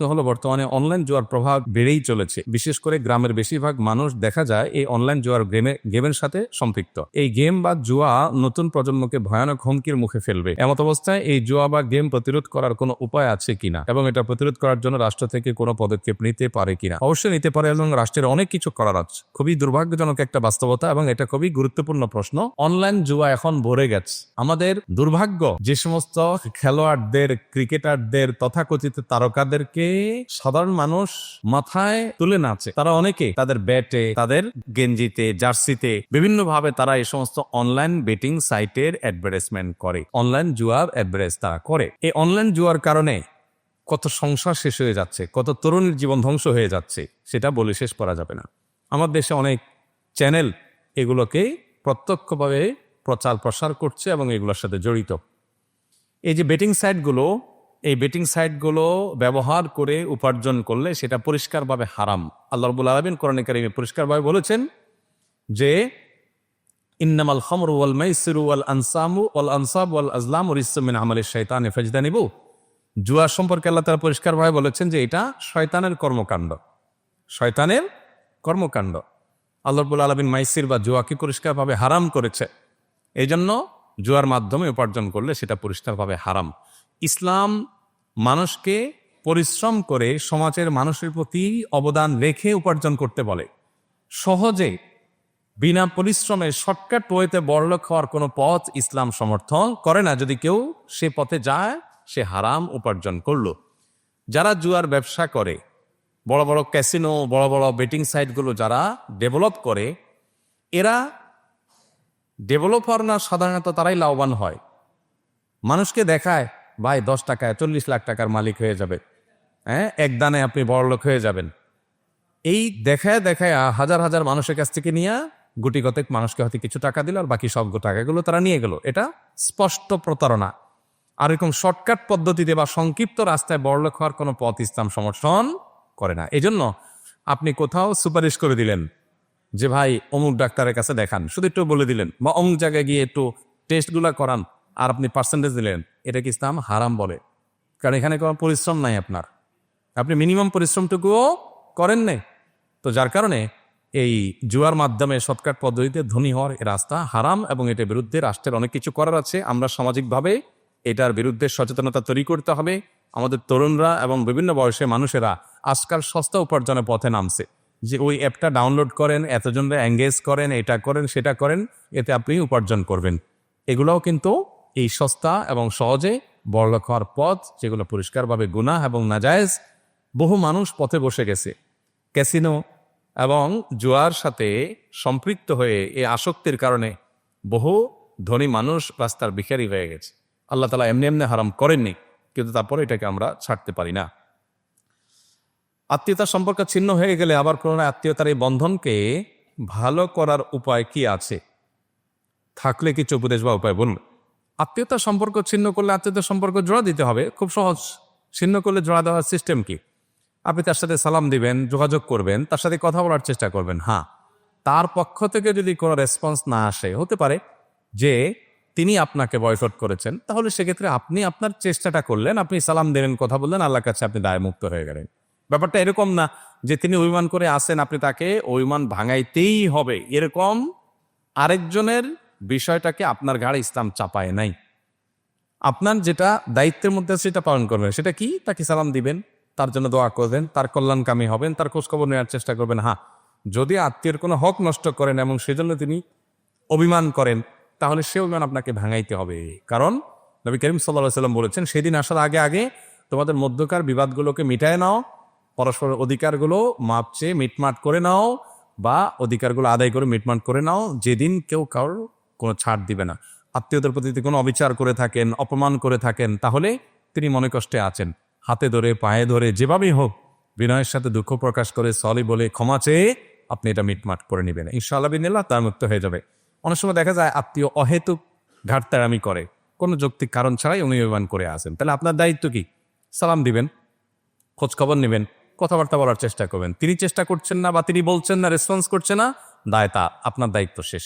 হলো বর্তমানে অনলাইন জুয়ার প্রভাব বেড়েই চলেছে। বিশেষ করে গ্রামের বেশিরভাগ মানুষ দেখা যায় এই অনলাইন জুয়ার গেমে গেমের সাথে সম্পৃক্ত। এই গেম বা জুয়া নতুন প্রজন্মকে ভয়ানক হুমকির মুখে ফেলবে। এমত অবস্থায় এই জুয়া বা গেম প্রতিরোধ করার কোনো উপায় আছে কিনা এবং এটা প্রতিরোধ করার জন্য রাষ্ট্র থেকে কোনো পদক্ষেপ নিতে পারে কিনা? অবশ্যই নিতে পারে এবং রাষ্ট্রের অনেক কিছু করার আছে। খুবই দুর্ভাগ্যজনক একটা বাস্তবতা এবং এটা খুবই গুরুত্বপূর্ণ প্রশ্ন। অনলাইন জুয়া এখন ভরে গেছে। আমাদের দুর্ভাগ্য যে সমস্ত খেলোয়াড়দের ক্রিকেটারদের তথাকথিত তারকাদেরকে সাধারণ মানুষ মাথায় তুলে নাচে। তারা অনেকে তাদের ব্যাটে, তাদের গেঞ্জিতে, জার্সিতে বিভিন্ন ভাবে তারা এই সমস্ত অনলাইন বেটিং সাইটের অ্যাডভার্টাইজমেন্ট করে। অনলাইন জুয়ার অ্যাডভার্টাইজ তারা করে। এই অনলাইন জুয়ার কারণে কত সংসার শেষ হয়ে যাচ্ছে, কত তরুণীর জীবন ধ্বংস হয়ে যাচ্ছে, সেটা বলে শেষ করা যাবে না। আমার দেশে অনেক চ্যানেল এগুলোকে প্রত্যক্ষভাবে প্রচার প্রসার করছে এবং এগুলোর সাথে জড়িত। এই যে বেটিং সাইটগুলো এই বেটিং সাইটগুলো ব্যবহার করে উপার্জন করলে সেটা পরিষ্কারভাবে হারাম। আল্লাহ রবুল আলমিন কোরআন কারিমে পরিষ্কারভাবে বলেছেন যে, ইন্নামাল খমর ওয়াল মাইসিরু ওয়াল আনসামু ওয়াল আনসাব ওয়াল আজলাম ওর ইসমিন আমলের শৈতান ফেজদা নিবু জুয়া সম্পর্কে আল্লাহ তারা পরিষ্কারভাবে বলেছেন যে, এটা শয়তানের কর্মকাণ্ড। শয়তানের কর্মকাণ্ড। আল্লাহ রবুল আলমিন মাইসির বা জুয়াকে পরিষ্কারভাবে হারাম করেছে। এই জন্য জুয়ার মাধ্যমে উপার্জন করলে সেটা পরিষ্কারভাবে হারাম। ইসলাম মানুষকে পরিশ্রম করে সমাজের মানুষের প্রতি অবদান রেখে উপার্জন করতে বলে। সহজে, বিনা পরিশ্রমে শর্টকাট ওয়েতে বড়লোক হওয়ার কোনো পথ ইসলাম সমর্থন করে না যদি কেউ সে পথে যায়, সে হারাম উপার্জন করল। যারা জুয়ার ব্যবসা করে, বড় বড় ক্যাসিনো, বড় বড় বেটিং সাইটগুলো যারা ডেভেলপ করে, এরা ডেভেলপার না সাধারণত তারাই লাভবান হয়। মানুষকে দেখায় ভাই, দশ টাকায়, চল্লিশ লাখ টাকার মালিক হয়ে যাবে। হ্যাঁ এক দানে আপনি বড় লোক হয়ে যাবেন। এই দেখায় দেখায় হাজার হাজার মানুষের কাছ থেকে নিয়ে গুটি মানুষকে হয়তো কিছু টাকা দিল আর বাকি সব টাকাগুলো তারা নিয়ে গেল। এটা স্পষ্ট প্রতারণা। আর এরকম শর্টকাট পদ্ধতিতে বা সংক্ষিপ্ত রাস্তায় বড়লোক হওয়ার কোনো পথ ইসলাম সমর্থন করে না। এজন্য আপনি কোথাও সুপারিশ করে দিলেন যে, ভাই, অমুক ডাক্তারের কাছে দেখান। শুধু একটু বলে দিলেন বা অমুক জায়গায় গিয়ে একটু টেস্টগুলো করান। আর আপনি পার্সেন্টেজ দিলেন, এটা কি ইসলাম? হারাম বলে। কারণ এখানে কোনো পরিশ্রম নাই আপনার। আপনি মিনিমাম পরিশ্রমটুকুও করেন নাই। তো যার কারণে এই জুয়ার মাধ্যমে শর্টকাট পদ্ধতিতে ধনী হওয়ার রাস্তা হারাম এবং এটার বিরুদ্ধে রাষ্ট্রের অনেক কিছু করার আছে। আমরা সামাজিকভাবে এটার বিরুদ্ধে সচেতনতা তৈরি করতে হবে। আমাদের তরুণরা এবং বিভিন্ন বয়সের মানুষেরা আজকাল সস্তা উপার্জনের পথে নামছে। যে ওই অ্যাপটা ডাউনলোড করেন এতজনরা এঙ্গেজ করেন, এটা করেন, সেটা করেন, এতে আপনি উপার্জন করবেন। এগুলোও কিন্তু এই সস্তা এবং সহজে বড়লোক হওয়ার পথ, যেগুলো পরিষ্কারভাবে গুনাহ এবং নাজায়েজ বহু মানুষ পথে বসে গেছে। ক্যাসিনো এবং জুয়ার সাথে সম্পৃক্ত হয়ে এই আসক্তির কারণে বহু ধনী মানুষ রাস্তার ভিখারি হয়ে গেছে। আল্লাহ তালা এমনি এমনি হারাম করেননি, কিন্তু তারপরে এটাকে আমরা ছাড়তে পারি না। আত্মীয়তার সম্পর্ক ছিন্ন হয়ে গেলে আবার কোনো আত্মীয়তার এই বন্ধনকে ভালো করার উপায় কি আছে? থাকলে কিছু উপদেশ বা উপায় বলুন। আত্মীয়তার সম্পর্ক ছিন্ন করলে আত্মীয়তার সম্পর্ক জোড়া দিতে হবে। খুব সহজ। ছিন্ন করলে জোড়া দেওয়ার সিস্টেম কি? আপনি তার সাথে সালাম দিবেন, যোগাযোগ করবেন, তার সাথে কথা বলার চেষ্টা করবেন। হ্যাঁ তার পক্ষ থেকে যদি কোনো রেসপন্স না আসে, হতে পারে যে তিনি আপনাকে বয়কট করেছেন, তাহলে সেক্ষেত্রে আপনি আপনার চেষ্টাটা করলেন, আপনি সালাম দিলেন, কথা বললেন, আল্লাহর কাছে আপনি দায়মুক্ত হয়ে গেলেন। ব্যাপারটা এরকম না যে তিনি অভিমান করে আসেন, আপনি তাকে অভিমান ভাঙাইতেই হবে। এরকম আরেকজনের বিষয়টাকে আপনার ঘাড়ে ইসলাম চাপায় নাই। আপনার যেটা দায়িত্বের মধ্যে সেটা পালন করবেন। সেটা কি? তাকে সালাম দিবেন, তার জন্য দোয়া করবেন, তার কল্যাণকামী হবেন, তার খোঁজখবর নেওয়ার চেষ্টা করবেন। হ্যাঁ যদি আত্মীয়ের কোনো হক নষ্ট করেন এবং সেজন্য তিনি অভিমান করেন, তাহলে সে অভিমান আপনাকে ভাঙাইতে হবে। কারণ নবী করিম সাল্লাহ সাল্লাম বলেছেন, সেদিন আসার আগে আগে তোমাদের মধ্যকার বিবাদগুলোকে মিটায় নাও পরস্পরের অধিকারগুলো মাপচে মিটমাট করে নাও বা অধিকারগুলো আদায় করে মিটমাট করে নাও। যেদিন কেউ কারোর কোনো ছাড় দিবে না। আত্মীয়দের প্রতি কোনো অবিচার করে থাকেন, অপমান করে থাকেন, তাহলে তিনি মনে কষ্টে আছেন। হাতে ধরে, পায়ে ধরে, যেভাবেই হোক, বিনয়ের সাথে দুঃখ প্রকাশ করে সলি বলে ক্ষমা চেয়ে আপনি এটা মিটমাট করে নেবেন। ইনশাআল্লাহ বিনিল্লাহ, তার মুক্ত হয়ে যাবে। অনেক সময় দেখা যায় আত্মীয় অহেতুক ঘাটতারামি করে। কোনো যৌক্তিক কারণ ছাড়াই উনি অভিমান করে আসেন। তাহলে আপনার দায়িত্ব কি? সালাম দিবেন খোঁজ খবর নেবেন, কথাবার্তা বলার চেষ্টা করবেন। তিনি চেষ্টা করছেন না বা তিনি বলছেন না রেসপন্স করছে না, দায় তা, আপনার দায়িত্ব শেষ।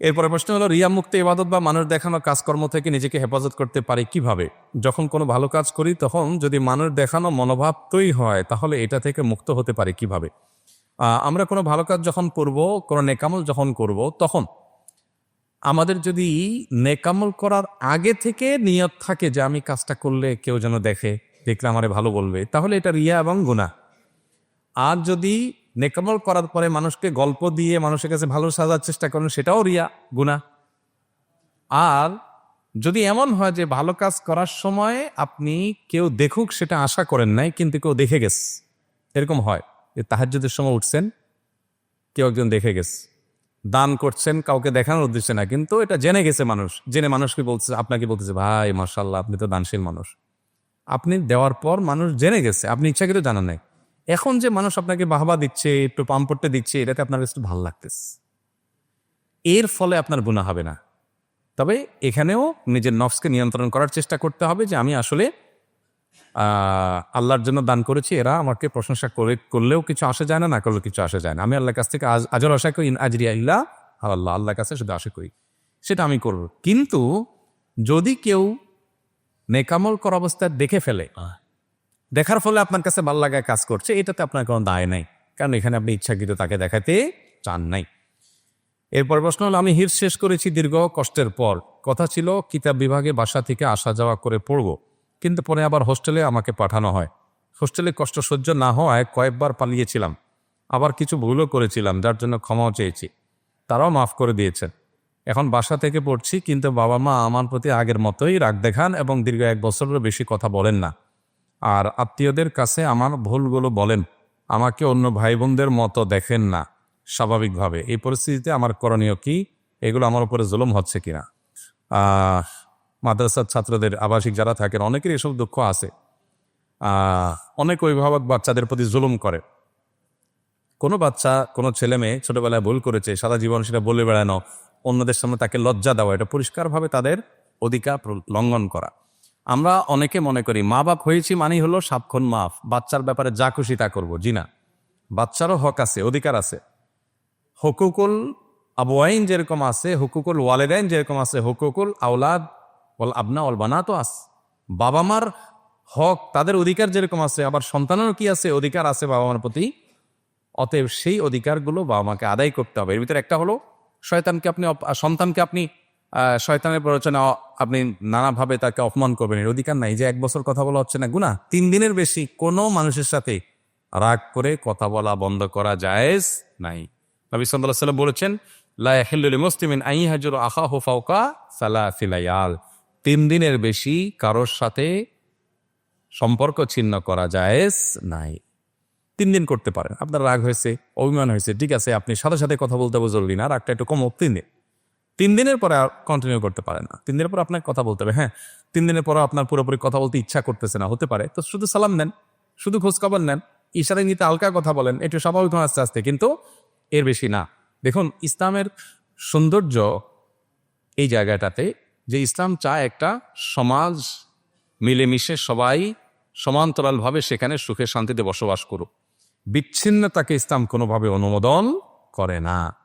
এরপরে প্রশ্ন হলো, রিয়া মুক্ত ইবাদত বা মানুষ দেখানো কাজকর্ম থেকে নিজেকে হেফাজত করতে পারি কীভাবে? যখন কোনো ভালো কাজ করি, তখন যদি মানুষ দেখানো মনোভাব তৈরি হয়, তাহলে এটা থেকে মুক্ত হতে পারি কীভাবে? আমরা কোনো ভালো কাজ যখন করব, কোনো নেকামল যখন করব, তখন আমাদের যদি নেকামল করার আগে থেকে নিয়ত থাকে যে, আমি কাজটা করলে কেউ যেন দেখে, দেখলে আমারে ভালো বলবে, তাহলে এটা রিয়া এবং গুনাহ। আর যদি নেকামল করার পরে মানুষকে গল্প দিয়ে মানুষের কাছে ভালো সাজার চেষ্টা করেন, সেটাও রিয়া গুণা আর যদি এমন হয় যে ভালো কাজ করার সময় আপনি কেউ দেখুক সেটা আশা করেন নাই, কিন্তু কেউ দেখে গেছে। এরকম হয় যে তাহাজ্জুদের সময় উঠছেন, কেউ একজন দেখে গেছে। দান করছেন, কাউকে দেখানোর উদ্দেশ্যে না, কিন্তু এটা জেনে গেছে মানুষ। জেনে মানুষকে বলছে আপনাকে বলতেছে, ভাই মার্শাল্লাহ আপনি তো দানশীল মানুষ। আপনি দেওয়ার পর মানুষ জেনে গেছে, আপনি ইচ্ছাকৃত জানা নাই। এখন যে মানুষ আপনাকে বাহবা দিচ্ছে, একটু পাম পড়তে দিচ্ছে, এটাতে আপনার একটু ভালো লাগতেছে। এর ফলে আপনার গুণা হবে না। তবে এখানেও নিজের নফসকে নিয়ন্ত্রণ করার চেষ্টা করতে হবে যে আমি আসলে আল্লাহর জন্য দান করেছি, এরা আমাকে প্রশংসা করে, করলেও কিছু আসে যায় না না করলেও কিছু আসে যায় না। আমি আল্লাহর কাছ থেকে আজ আজর আশা করি আজরিয়া ইল্লা আল্লাহ, আল্লাহর কাছে শুধু আশা করি। সেটা আমি করব। কিন্তু যদি কেউ নেকামল করা অবস্থায় দেখে ফেলে দেখার ফলে আপনার কাছে ভালো লাগায় কাজ করছে, এটাতে আপনার কোনো দায় নাই। কারণ এখানে আপনি ইচ্ছাকৃত তাকে দেখাতে চান নাই। এরপর প্রশ্ন হলো, আমি হিফ শেষ করেছি দীর্ঘ কষ্টের পর। কথা ছিল, কিতাব বিভাগে বাসা থেকে আসা যাওয়া করে পড়ব, কিন্তু পরে আবার হোস্টেলে আমাকে পাঠানো হয়। হোস্টেলে কষ্ট সহ্য না হওয়ায় কয়েকবার পালিয়েছিলাম। আবার কিছু ভুলও করেছিলাম, যার জন্য ক্ষমাও চেয়েছি। তারাও মাফ করে দিয়েছেন। এখন বাসা থেকে পড়ছি, কিন্তু বাবা মা আমার প্রতি আগের মতোই রাগ দেখান এবং দীর্ঘ এক বছরেরও বেশি কথা বলেন না। আর আত্মীয়দের কাছে আমার ভুলগুলো বলেন। আমাকে অন্য ভাই বোনদের মতো দেখেন না, স্বাভাবিকভাবে। এই পরিস্থিতিতে আমার করণীয় কি? এগুলো আমার উপরে জুলুম হচ্ছে কিনা? মাদ্রাসার ছাত্রদের, আবাসিক যারা থাকেন, অনেকের এসব দুঃখ আছে। অনেক অভিভাবক বাচ্চাদের প্রতি জুলুম করে। কোনো বাচ্চা, কোনো ছেলে মেয়ে ছোটবেলায় ভুল করেছে, সারা জীবন সেটা বলে বেড়ানো, অন্যদের সামনে তাকে লজ্জা দেওয়া, এটা পরিষ্কারভাবে তাদের অধিকার লঙ্ঘন করা। আমরা অনেকে মনে করি, মা বাপ হয়েছি মানেই হলো সাবক্ষণ মাফ। বাচ্চার ব্যাপারে যা খুশি তা করব। জি না। বাচ্চারও হক আছে, অধিকার আছে। হকুকুল আবুয়াইন যেরকম আছে, হুকুকুল ওয়ালেদাইন যেরকম আছে, হুকুকুল আওলাদ ওল আবনা ওল বানাতো আস। বাবা মার হক তাদের অধিকার যেরকম আছে, আবার সন্তানেরও কি আছে, অধিকার আছে বাবা মার প্রতি। অতএব সেই অধিকারগুলো বাবা মাকে আদায় করতে হবে। এর ভিতরে একটা হলো, শয়তানকে আপনি সন্তানকে আপনি শয়তানের প্ররোচনা আপনি নানাভাবে তাকে অপমান করবেন। এর অধিকার নাই। যে এক বছর কথা বলা হচ্ছে না গুনা তিন দিনের বেশি কোনো মানুষের সাথে রাগ করে কথা বলা বন্ধ করা জায়েজ নাই। নবী সাল্লাহ সাল্লাম বলেছেন আই ফিলাইয়াল তিন দিনের বেশি কারোর সাথে সম্পর্ক ছিন্ন করা জায়েজ নাই। তিন দিন করতে পারেন। আপনার রাগ হয়েছে, অভিমান হয়েছে, ঠিক আছে, আপনি সাথে সাথে কথা বলতে জরুরি না। রাগটা একটু কম তিন দিন। তিন দিনের পরে আর কন্টিনিউ করতে পারে না। তিন দিনের পর আপনাকে কথা বলতে হবে। হ্যাঁ তিন দিনের পর আপনার পুরোপুরি কথা বলতে ইচ্ছা করতেছে না, হতে পারে। তো শুধু সালাম নেন, শুধু খোঁজখবর নেন, ইশারায় নিতে হালকা কথা বলেন, একটু স্বাভাবিক আস্তে আস্তে। কিন্তু এর বেশি না। দেখুন, ইসলামের সৌন্দর্য এই জায়গাটাতে যে ইসলাম চায় একটা সমাজ মিলেমিশে সবাই সমান্তরালভাবে সেখানে সুখে শান্তিতে বসবাস করুক। বিচ্ছিন্নতাকে ইসলাম কোনোভাবে অনুমোদন করে না।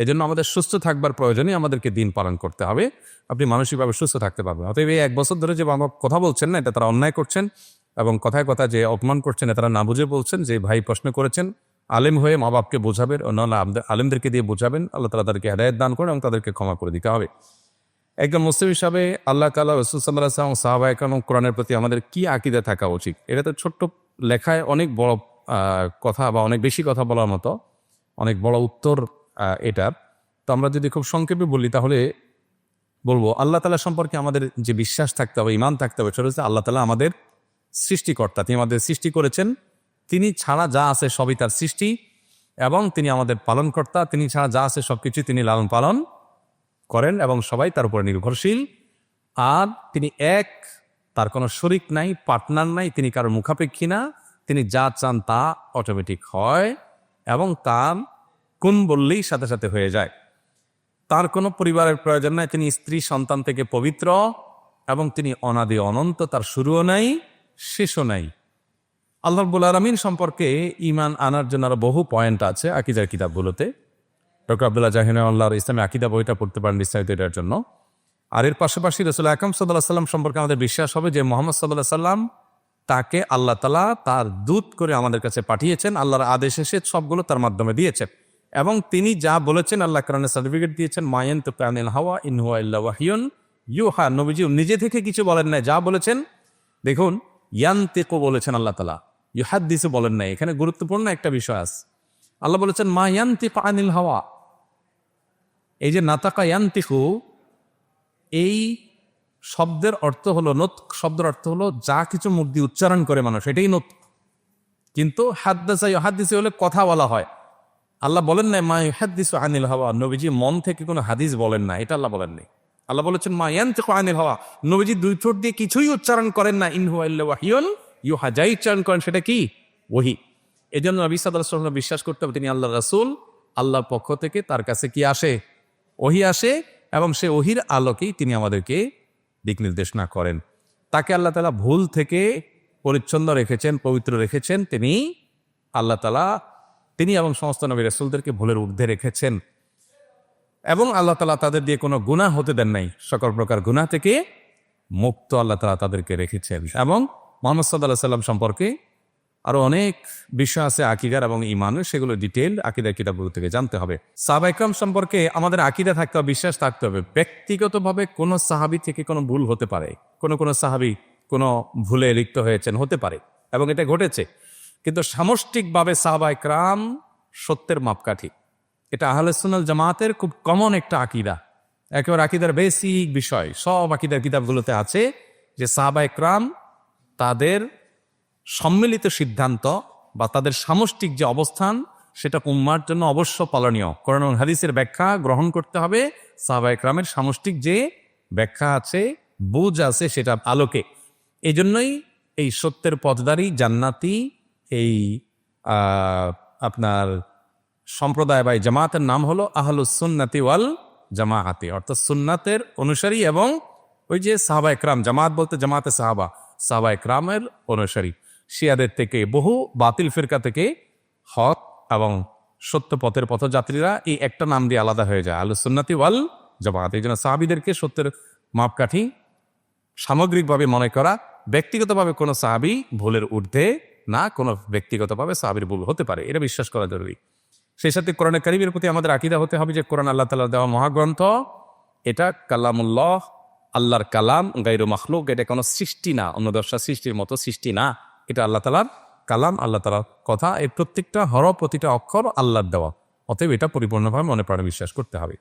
এজন্য আমাদের সুস্থ থাকবার প্রয়োজনে আমাদেরকে দিন পালন করতে হবে। আপনি মানসিকভাবে সুস্থ থাকতে পারবেন। অতএব এই এক বছর ধরে যে বাবা কথা বলছেন না, এটা তারা অন্যায় করছেন এবং কথায় কথা যে অপমান করছেন তারা না বুঝে বলছেন, যে ভাই প্রশ্ন করেছেন, আলেম হয়ে মা বাপকে বোঝাবেন অন্যান্য আমদের- আলেমদেরকে দিয়ে বোঝাবেন, আল্লাহ তালা তাদেরকে হেদায়ত দান করেন এবং তাদেরকে ক্ষমা করে দিতে হবে। একজন মুসলিম হিসাবে আল্লাহ তালা রসুল সাল্লাহ সাল্লাম সাহাবা এবং কোরআনের প্রতি আমাদের কি আকিদা থাকা উচিত? এটা তো ছোট্ট লেখায় অনেক বড় কথা বা অনেক বেশি কথা বলার মতো, অনেক বড় উত্তর এটার তো আমরা যদি খুব সংক্ষেপে বলি, তাহলে বলব, আল্লাহ তালা সম্পর্কে আমাদের যে বিশ্বাস থাকতে হবে ইমান থাকতে হবে, সেটা হচ্ছে আল্লাহ তালা আমাদের সৃষ্টিকর্তা। তিনি আমাদের সৃষ্টি করেছেন। তিনি ছাড়া যা আছে সবই তার সৃষ্টি এবং তিনি আমাদের পালনকর্তা। তিনি ছাড়া যা আছে সবকিছু তিনি লালন পালন করেন এবং সবাই তার উপরে নির্ভরশীল। আর তিনি এক, তার কোনো শরিক নাই, পার্টনার নাই, তিনি কারোর মুখাপেক্ষী না। তিনি যা চান তা অটোমেটিক হয় এবং তার কোন বললেই সাথে সাথে হয়ে যায়। তার কোনো পরিবারের প্রয়োজন নাই। তিনি স্ত্রী সন্তান থেকে পবিত্র এবং তিনি অনাদি অনন্ত, তার শুরুও নাই, শেষও নাই। আল্লাহ আলমিন সম্পর্কে ইমান আনার জন্য আরও বহু পয়েন্ট আছে আকিজার কিতাবগুলোতে। ডক্টর আবদুল্লাহ জাহিন আল্লাহর ইসলামী আকিদা বইটা পড়তে পারেন বিস্তারিত এটার জন্য। আর এর পাশাপাশি রসুল আকরম সাল্লাহ সাল্লাম সম্পর্কে আমাদের বিশ্বাস হবে যে মোহাম্মদ সাল্লাহ সাল্লাম তাকে আল্লাহ তালা তার দূত করে আমাদের কাছে পাঠিয়েছেন। আল্লাহর আদেশ এসে সবগুলো তার মাধ্যমে দিয়েছেন। এবং তিনি যা বলেছেন, আল্লাহ কারণে সার্টিফিকেট দিয়েছেন মায়েন তো প্যানেল হাওয়া ইনহুয়া ওয়াহিয়ন ইউ হা নবীজি নিজে থেকে কিছু বলেন নাই, যা বলেছেন, দেখুন, ইয়ান্তেকো বলেছেন আল্লাহ তালা ইউহাদ্দিসে বলেন নাই। এখানে গুরুত্বপূর্ণ একটা বিষয় আছে। আল্লাহ বলেছেন, মা ইয়ান্তিক আনিল হাওয়া। এই যে, নাতাকা ইয়ান্তিকু, এই শব্দের অর্থ হলো নত, শব্দের অর্থ হলো যা কিছু মুখ উচ্চারণ করে মানুষ, এটাই নত। কিন্তু হাদ্দাসা হাদিসে হলে কথা বলা হয়। আল্লাহ বলেন নাই, মা হাদিস আনিল হাওয়া। নবীজি মন থেকে কোনো হাদিস বলেন না এটা আল্লাহ বলেন নাই আল্লাহ বলেছেন, মা ইয়ান থেকে আনিল হাওয়া। নবীজি দুই ঠোঁট দিয়ে কিছুই উচ্চারণ করেন না ইনহু আল্লাহ ওয়াহিয়ন ইউ হাজাই উচ্চারণ করেন, সেটা কি? ওহি। এই জন্য নবী বিশ্বাস করতে হবে, তিনি আল্লাহ রাসুল, আল্লাহর পক্ষ থেকে তার কাছে কি আসে? ওহি আসে এবং সে ওহির আলোকেই তিনি আমাদেরকে দিক নির্দেশনা করেন। তাকে আল্লাহ তালা ভুল থেকে পরিচ্ছন্ন রেখেছেন, পবিত্র রেখেছেন, তিনি আল্লাহ তালা তিনি এবং সমস্ত নবী রসুলদেরকে ভুলের ঊর্ধ্বে রেখেছেন। এবং আল্লাহ তালা তাদের দিয়ে কোনো গুণা হতে দেন নাই। সকল প্রকার গুণা থেকে মুক্ত আল্লাহ তালা তাদেরকে রেখেছেন। এবং মোহাম্মদ সাল্লাহ সাল্লাম সম্পর্কে আরও অনেক বিষয় আছে, আকিদার এবং ইমানের সেগুলো ডিটেল আকিদার কিতাবগুলো থেকে জানতে হবে। সাহাবাইকরাম সম্পর্কে আমাদের আকিদা থাকতে হবে, বিশ্বাস থাকতে হবে। ব্যক্তিগতভাবে কোনো সাহাবি থেকে কোনো ভুল হতে পারে। কোনো কোনো সাহাবি কোনো ভুলে লিপ্ত হয়েছেন, হতে পারে। এবং এটা ঘটেছে। কিন্তু সামষ্টিকভাবে সাহাবাইকরাম সত্যের মাপকাঠি। এটা আহলেসুনাল জামাতের খুব কমন একটা আকিদা। একেবারে আকিদার বেসিক বিষয়। সব আকিদার কিতাবগুলোতে আছে যে সাহাবাইকরাম তাদের সম্মিলিত সিদ্ধান্ত বা তাদের সামষ্টিক যে অবস্থান, সেটা উম্মার জন্য অবশ্য পালনীয়। ও হাদিসের ব্যাখ্যা গ্রহণ করতে হবে সাহাবা একরামের সামষ্টিক যে ব্যাখ্যা আছে, বুঝ আছে সেটা আলোকে। এই জন্যই এই সত্যের পথদারি জান্নাতি এই আপনার সম্প্রদায় বা জামাতের নাম হলো আহলুসুন্নাতি ওয়াল জামাআতি। অর্থাৎ সুন্নাতের অনুসারী এবং ওই যে সাহাবা একরাম, জামাত বলতে জামাতে সাহাবা সাহাবা একরামের অনুসারী। শিয়াদের থেকে বহু বাতিল ফিরকা থেকে হক এবং সত্য পথের পথযাত্রীরা এই একটা নাম দিয়ে আলাদা হয়ে যায় আলু সুন্নাতি ওয়াল জামাত এই জন্য সাহাবিদেরকে সত্যের মাপকাঠি সামগ্রিকভাবে মনে করা, ব্যক্তিগতভাবে কোনো সাহাবি ভুলের ঊর্ধ্বে না কোনো ব্যক্তিগতভাবে সাহাবির ভুল হতে পারে, এটা বিশ্বাস করা জরুরি। সেই সাথে কোরআনে কারিমের প্রতি আমাদের আকিদা হতে হবে যে কোরআন আল্লাহ তালা দেওয়া মহাগ্রন্থ, এটা কালামুল্লাহ, আল্লাহর কালাম গাইরু মাখলুক, এটা কোনো সৃষ্টি না, অন্য দশটা সৃষ্টির মতো সৃষ্টি না। এটা আল্লাহ তালার কালাম, আল্লাহ তালার কথা এই প্রত্যেকটা হর প্রতিটা অক্ষর আল্লাহর দেওয়া। অতএব এটা পরিপূর্ণভাবে মনে প্রাণে বিশ্বাস করতে হবে।